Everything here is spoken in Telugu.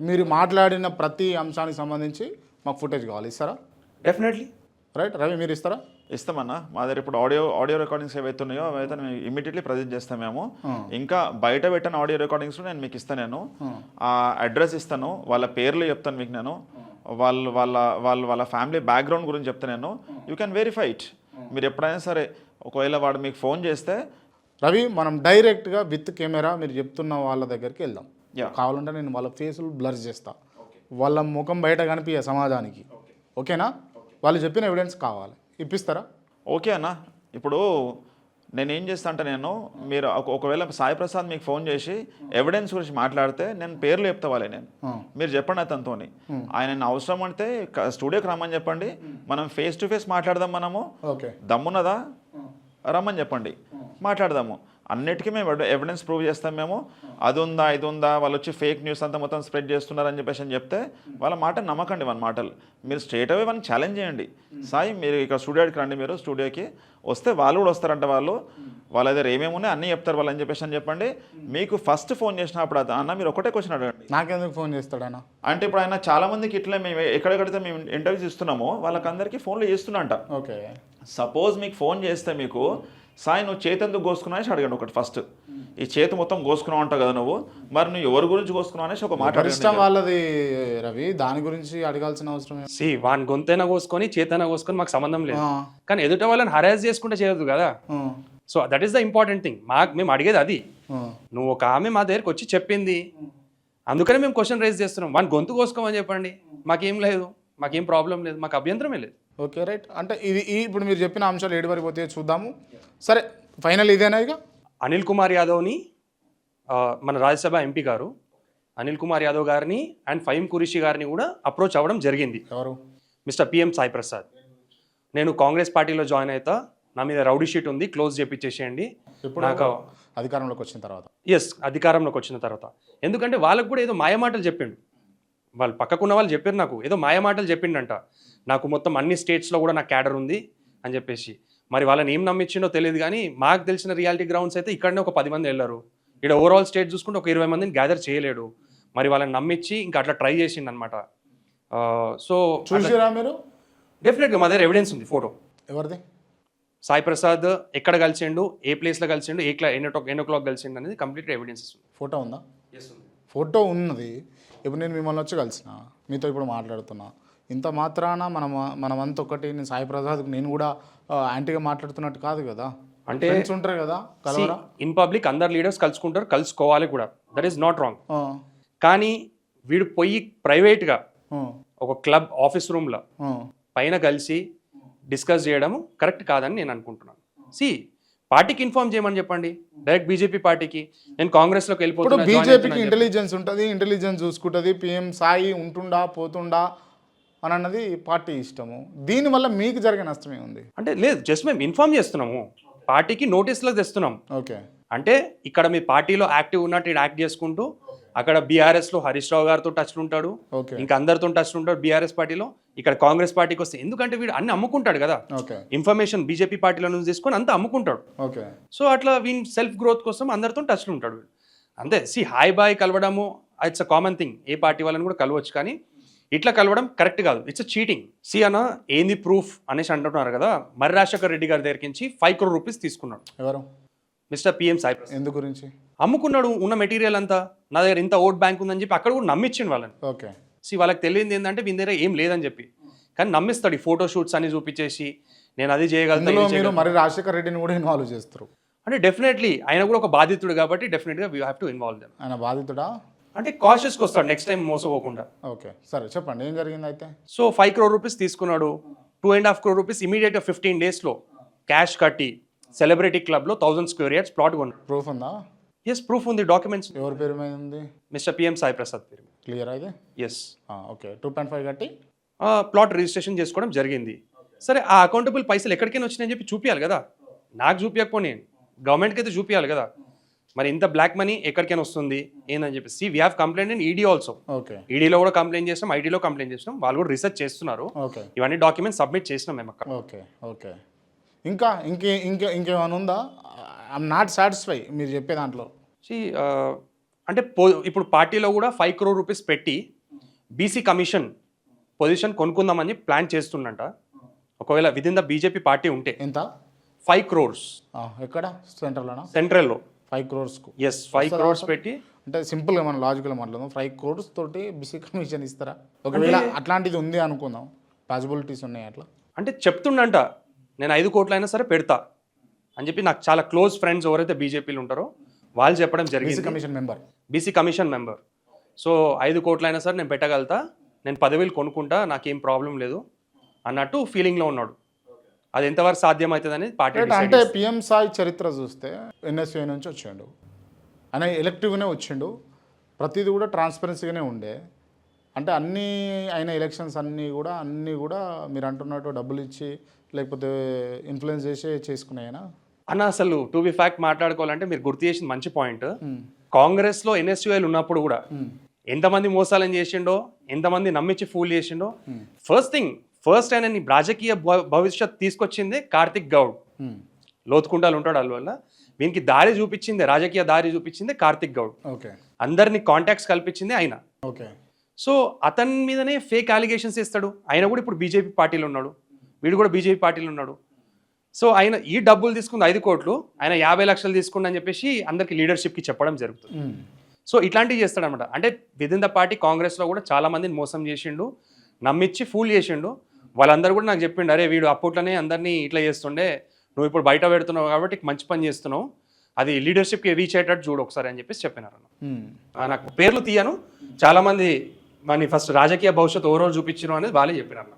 మీరు మాట్లాడిన ప్రతి అంశానికి సంబంధించి మాకు ఫుటేజ్ కావాలి. ఇస్తారా? డెఫినెట్లీ రైట్ రవి మీరు ఇస్తారా? ఇస్తామన్నా. మా దగ్గర ఇప్పుడు ఆడియో ఆడియో రికార్డింగ్స్ ఏవైతే ఉన్నాయో అవైతే మేము ఇమీడియట్లీ ప్రజెంట్ చేస్తాం మేము. ఇంకా బయట పెట్టిన ఆడియో రికార్డింగ్స్ నేను మీకు ఇస్తాను నేను. ఆ. అడ్రస్ ఇస్తాను. వాళ్ళ పేర్లు చెప్తాను మీకు నేను. వాళ్ళు వాళ్ళ వాళ్ళ వాళ్ళ ఫ్యామిలీ బ్యాక్గ్రౌండ్ గురించి చెప్తాను నేను. యూ క్యాన్ వెరిఫై ఇట్ మీరు ఎప్పుడైనా సరే ఒకవేళ వాడు మీకు ఫోన్ చేస్తే రవి మనం డైరెక్ట్గా విత్ కెమెరా మీరు చెప్తున్న వాళ్ళ దగ్గరికి వెళ్దాం. కావాలంటే నేను వాళ్ళ ఫేసులు బ్లర్ చేస్తా. వాళ్ళ ముఖం బయట కనిపించే సమాజానికి. ఓకేనా? వాళ్ళు చెప్పిన ఎవిడెన్స్ కావాలి. ఇప్పిస్తారా? ఓకే అన్న. ఇప్పుడు నేను ఏం చేస్తా అంటే నేను మీరు ఒక- ఒకవేళ సాయి ప్రసాద్ మీకు ఫోన్ చేసి ఎవిడెన్స్ గురించి మాట్లాడితే నేను పేర్లు చెప్తా వాళ్ళే నేను. మీరు చెప్పండి అతనితో ఆయన అవసరం అంటే స్టూడియోకి రమ్మని చెప్పండి. మనం ఫేస్ టు ఫేస్ మాట్లాడదాం మనము. ఓకే. దమ్మున్నదా? రమ్మని చెప్పండి. మాట్లాడదాము. అన్నిటికీ మేము ఎవిడెన్స్ ప్రూవ్ చేస్తాం మేము. అది ఉందా ఇది ఉందా వాళ్ళు వచ్చి ఫేక్ న్యూస్ అంతా మొత్తం స్ప్రెడ్ చేస్తున్నారని చెప్పేసి అని చెప్తే వాళ్ళ మాట నమ్మకండి వాళ్ళ మాటలు. మీరు స్ట్రేట్ అవే వాళ్ళని ఛాలెంజ్ చేయండి. సాయి మీరు ఇక్కడ స్టూడియోకి రండి మీరు స్టూడియోకి వస్తే వాళ్ళు కూడా వస్తారంట వాళ్ళు. వాళ్ళ దగ్గర ఏమేమి ఉన్నాయి అన్నీ చెప్తారు వాళ్ళు అని చెప్పేసి అని చెప్పండి. మీకు ఫస్ట్ ఫోన్ చేసినప్పుడు అది అన్న మీరు ఒకటే క్వశ్చన్ అడగండి. నాకెందుకు ఫోన్ చేస్తాడన్నా అంటే ఇప్పుడు ఆయన చాలా మందికి ఇట్లా మేము ఎక్కడెక్కడైతే మేము ఇంటర్వ్యూస్ ఇస్తున్నామో వాళ్ళకందరికీ ఫోన్లు చేస్తున్నంట ఓకే. సపోజ్ మీకు ఫోన్ చేస్తే మీకు సాయి నువ్వు చేతి ఎందుకు కోసుకున్నావు? అనేసి అడగండి ఒకటి ఫస్ట్ ఈ చేతి మొత్తం కోసుకున్నావు అంటావు కదా నువ్వు. మరి నువ్వు ఎవరి గురించి కోసుకున్నావు? అనేసి ఒక మాట ఇష్టం. వాళ్ళది రవి దాని గురించి అడగాల్సిన అవసరం సి వాని గొంతైనా కోసుకొని చేతైనా కోసుకొని మాకు సంబంధం లేదు. కానీ ఎదుట వాళ్ళని హరాస్ చేసుకుంటే చేయదు కదా. So that is the important thing మాకు మేము అడిగేది అది. నువ్వు ఒక ఆమె మా దగ్గరికి వచ్చి చెప్పింది. అందుకనే మేము క్వశ్చన్ రైజ్ చేస్తున్నాం. వాని గొంతు కోసుకోమని చెప్పండి. మాకేం లేదు. మాకేం ప్రాబ్లం లేదు. మాకు అభ్యంతరమే లేదు. Okay right. అంటే ఇది ఈ ఇప్పుడు మీరు చెప్పిన అంశాలు ఏడు వరకు పోతే చూద్దాము. సరే ఫైనల్ ఇదేనా ఇక? అనిల్ కుమార్ యాదవ్ని మన రాజ్యసభ ఎంపీ గారు అనిల్ కుమార్ యాదవ్ గారిని అండ్ ఫైమ్ కురిషి గారిని కూడా అప్రోచ్ అవ్వడం జరిగింది. ఎవరు? Mister PM Sai Prasad. నేను కాంగ్రెస్ పార్టీలో జాయిన్ అవుతా నా మీద రౌడీ షీట్ ఉంది క్లోజ్ చేపించేసేయండి ఇప్పుడు నాకు అధికారంలోకి వచ్చిన తర్వాత. ఎస్ అధికారంలోకి వచ్చిన తర్వాత. ఎందుకంటే వాళ్ళకు కూడా ఏదో మాయమాటలు చెప్పిండు. వాళ్ళు పక్కకున్న వాళ్ళు చెప్పారు నాకు. ఏదో మాయమాటలు చెప్పిండంట. నాకు మొత్తం అన్ని స్టేట్స్లో కూడా నా క్యాడర్ ఉంది అని చెప్పేసి. మరి వాళ్ళని ఏం నమ్మించిండో తెలియదు కానీ మాకు తెలిసిన రియాలిటీ గ్రౌండ్స్ అయితే ఇక్కడనే ఒక పది మంది వెళ్ళారు. ఇక్కడ ఓవరాల్ స్టేట్ చూసుకుంటే ఒక ఇరవై మందిని గ్యాదర్ చేయలేడు. మరి వాళ్ళని నమ్మించి ఇంకా అట్లా ట్రై చేసిండు అనమాట సో చూసిరా మీరు? డెఫినెట్గా మా దగ్గర ఎవిడెన్స్ ఉంది ఫోటో ఎవరిది? సాయి ప్రసాద్ ఎక్కడ కలిసిండు ఏ ప్లేస్లో కలిసిండు ఏ క్లా ఎన్నో ఎన్నో క్లాక్ కలిసిండు అనేది కంప్లీట్ ఎవిడెన్స్ ఉంది. ఫోటో ఉందా? ఫోటో ఉన్నది. ఇప్పుడు నేను మిమ్మల్ని వచ్చి కలిసిన మీతో ఇప్పుడు మాట్లాడుతున్నా. ఇంత మాత్రాన మనం మనమంతా ఒకటి నేను సాయి ప్రసాద్ నేను కూడా యాంటీగా మాట్లాడుతున్నట్టు కాదు కదా. అంటే ఉంటారు కదా కలవరా? ఇన్ పబ్లిక్ అందరు లీడర్స్ కలుసుకుంటారు కలుసుకోవాలి కూడా. దట్ ఈస్ నాట్ రాంగ్ కానీ వీడు పోయి ప్రైవేట్గా ఒక క్లబ్ ఆఫీస్ రూమ్లో. పైన కలిసి డిస్కస్ చేయడం కరెక్ట్ కాదని నేను అనుకుంటున్నాను. సి పార్టీకి ఇన్ఫార్మ్ చేయమని చెప్పండి. డైరెక్ట్ బీజేపీ పార్టీకి. నేను కాంగ్రెస్లోకి ఇప్పుడు వెళ్ళిపోతున్నా బీజేపీకి ఇంటెలిజెన్స్ ఉంటుంది ఇంటెలిజెన్స్ చూసుకుంటుంది పిఎం సాయి ఉంటుండా పోతుండా అని అన్నది పార్టీ ఇష్టము. దీనివల్ల మీకు జరిగే నష్టమే ఉంది. అంటే లేదు జస్ట్ మేము ఇన్ఫార్మ్ చేస్తున్నాము. పార్టీకి నోటీస్లో తెస్తున్నాం. ఓకే. అంటే ఇక్కడ మీ పార్టీలో యాక్టివ్ ఉన్నట్టు యాక్ట్ చేసుకుంటూ అక్కడ బీఆర్ఎస్లో హరీష్ రావు గారితో టచ్లు ఉంటాడు. ఇంకా అందరితో టచ్లు ఉంటాడు బీఆర్ఎస్ పార్టీలో. ఇక్కడ కాంగ్రెస్ పార్టీకి వస్తే ఎందుకంటే వీడు అన్ని అమ్ముకుంటాడు కదా. ఇన్ఫర్మేషన్ బీజేపీ పార్టీలో నుంచి తీసుకొని అంతా అమ్ముకుంటాడు. సో అట్లా వీన్ సెల్ఫ్ గ్రోత్ కోసం అందరితో టచ్లో ఉంటాడు వీడు. అంతే. సి హాయ్ బాయ్ కలవడము ఇట్స్ అ కామన్ థింగ్ ఏ పార్టీ వాళ్ళని కూడా కలవచ్చు కానీ ఇట్లా కలవడం కరెక్ట్ కాదు. ఇట్స్ చీటింగ్ సి అన్న ఏంది ప్రూఫ్ అనేసి అంటున్నారు కదా. మర్రి రాజశేఖర్ రెడ్డి గారి దగ్గరికి నుంచి ఫైవ్ క్రోర్ రూపీస్ తీసుకున్నాడు. ఎవరు? Mister PM Sai. ఎందు గురించి? అమ్ముకున్నాడు ఉన్న మెటీరియల్ అంతా. నా దగ్గర ఇంత ఓట్ బ్యాంక్ ఉందని చెప్పి అక్కడ కూడా నమ్మించిండు వాళ్ళని. ఓకే. సి వాళ్ళకి తెలియంది ఏంటంటే వీని దగ్గర ఏం లేదని చెప్పి. కానీ నమ్మిస్తాడు ఈ ఫోటో షూట్స్ అన్ని చూపించేసి. నేను అది ఇది మీరు చేయగలుగుతా. మరి రాజశేఖర్ రెడ్డిని కూడా ఇన్వాల్వ్ చేస్తారు. అంటే డెఫినెట్లీ ఆయన కూడా ఒక బాధితుడు కాబట్టి డెఫినెట్గా we have to involve them ఆయన బాధితుడా? అంటే కాషియస్కి వస్తాడు నెక్స్ట్ టైం మోసపోకుండా. ఓకే. సరే చెప్పండి. ఏం జరిగింది అయితే? సో ఫైవ్ క్రోర్ రూపీస్ తీసుకున్నాడు. Two and half crore rupees ఇమీడియట్గా ఫిఫ్టీన్ డేస్లో క్యాష్ కట్టి సెలబ్రిటీ క్లబ్లో థౌసండ్ స్క్వేర్ యార్డ్స్ ప్లాట్ కొన్నాడు. ప్రూఫ్ ఉందా? ఎస్ ప్రూఫ్ ఉంది డాక్యుమెంట్స్ ఎవరి పేరు మీద ఉంది? మిస్టర్ పిఎం సాయి ప్రసాద్ పేరు క్లియర్ అయితే yes okay. Two point five కట్టి? ప్లాట్ రిజిస్ట్రేషన్ చేసుకోవడం జరిగింది. సరే ఆ అకౌంటబుల్ పైసలు ఎక్కడికైనా వచ్చినాయని చెప్పి చూపించాలి కదా? నాకు చూపించకపోనీ గవర్నమెంట్కి అయితే చూపించాలి కదా? మరి ఇంత బ్లాక్ మనీ ఎక్కడికైనా వస్తుంది? ఏందని చెప్పి. So we have complaint in ED also okay. ఈడీలో కూడా కంప్లైంట్ చేసినాం ఐటీలో కంప్లైంట్ చేసినాం. వాళ్ళు కూడా రీసెర్చ్ చేస్తున్నారు. ఇవన్నీ డాక్యుమెంట్స్ సబ్మిట్ చేసినాం మేము అక్కడ. Okay okay. ఇంకా ఇంకే ఇంకే ఇంకేమైనా ఉందా? ఐఎమ్ నాట్ సాటిస్ఫై మీరు చెప్పే దాంట్లో. అంటే పో ఇప్పుడు పార్టీలో కూడా ఫైవ్ క్రోర్ రూపీస్ పెట్టి బీసీ కమిషన్ పొజిషన్ కొనుక్కుందామని ప్లాన్ చేస్తుండంట. ఒకవేళ విదిన్ ద బీజేపీ పార్టీ ఉంటే. ఎంత? ఫైవ్ క్రోర్స్ ఎక్కడ? సెంట్రల్లోనా సెంట్రల్లో ఫైవ్ క్రోర్స్కు ఎస్ ఫైవ్ క్రోర్స్ పెట్టి. అంటే సింపుల్గా మనం లాజికల్గా మాట్లాడదాం. ఫైవ్ క్రోర్స్ తోటి బీసీ కమిషన్ ఇస్తారా? ఒకవేళ అట్లాంటిది ఉంది అనుకుందాం. పాసిబిలిటీస్ ఉన్నాయి అట్లా. అంటే చెప్తుండంట. నేను ఐదు కోట్లైనా సరే పెడతా అని చెప్పి నాకు చాలా క్లోజ్ ఫ్రెండ్స్ ఎవరైతే బీజేపీలు ఉంటారో వాళ్ళు చెప్పడం జరిగింది. Commission member. BC commission member. So ఐదు కోట్లైనా సరే నేను పెట్టగలుగుతా. నేను పదవిలు కొనుక్కుంటా నాకేం ప్రాబ్లం లేదు అన్నట్టు ఫీలింగ్లో ఉన్నాడు. అది ఎంతవరకు సాధ్యమవుతుంది అనేది పార్టీ అంటే పిఎం సాయి చరిత్ర చూస్తే ఎన్ఎస్ఏ నుంచి వచ్చిండు. ఆయన ఎలక్టివ్గానే వచ్చిండు. ప్రతిదీ కూడా ట్రాన్స్పరెన్సీగానే ఉండే. అంటే అన్నీ అయిన ఎలక్షన్స్ అన్నీ కూడా అన్నీ కూడా మీరు అంటున్నట్టు డబ్బులు ఇచ్చి లేకపోతే ఇన్ఫ్లుయెన్స్ చేసే చేసుకున్నాయనా? అన్న అసలు టు బి ఫ్యాక్ట్ మాట్లాడుకోవాలంటే మీరు గుర్తు చేసిన మంచి పాయింట్ కాంగ్రెస్లో ఎన్ఎస్యుఐలు ఉన్నప్పుడు కూడా ఎంతమంది మోసాలను చేసిండో ఎంతమంది నమ్మించి ఫూల్ చేసిండో ఫస్ట్ థింగ్ ఫస్ట్ ఆయన నీ రాజకీయ భవిష్యత్ తీసుకొచ్చింది కార్తిక్ గౌడ్. లోతుకుంటాలు ఉంటాడు అందువల్ల వీనికి దారి చూపించింది రాజకీయ దారి చూపించింది కార్తిక్ గౌడ్. ఓకే అందరినీ కాంటాక్ట్స్ కల్పించింది ఆయన. ఓకే సో అతని మీదనే ఫేక్ అలిగేషన్స్ ఇస్తాడు ఆయన కూడా ఇప్పుడు బీజేపీ పార్టీలో ఉన్నాడు. వీడు కూడా బీజేపీ పార్టీలో ఉన్నాడు. సో ఆయన ఈ డబ్బులు తీసుకుంది ఐదు కోట్లు ఆయన యాభై లక్షలు తీసుకుండు అని చెప్పేసి అందరికి లీడర్షిప్కి చెప్పడం జరుగుతుంది. సో ఇట్లాంటివి చేస్తాడనమాట అంటే విదిన్ ద పార్టీ కాంగ్రెస్లో కూడా చాలా మందిని మోసం చేసిండు నమ్మిచ్చి ఫూల్ చేసిండు. వాళ్ళందరూ కూడా నాకు చెప్పిండు అరే వీడు అప్పట్లోనే అందరినీ ఇట్లా చేస్తుండే నువ్వు ఇప్పుడు బయట పెడుతున్నావు కాబట్టి మంచి పని చేస్తున్నావు. అది లీడర్షిప్కి రీచ్ అయ్యేటట్టు చూడు ఒకసారి అని చెప్పేసి చెప్పినారు నాకు పేర్లు తీయను. చాలా మంది మన ఫస్ట్ రాజకీయ భవిష్యత్తు ఓవరాల్ చూపించను అనేది వాళ్ళే చెప్పినారు.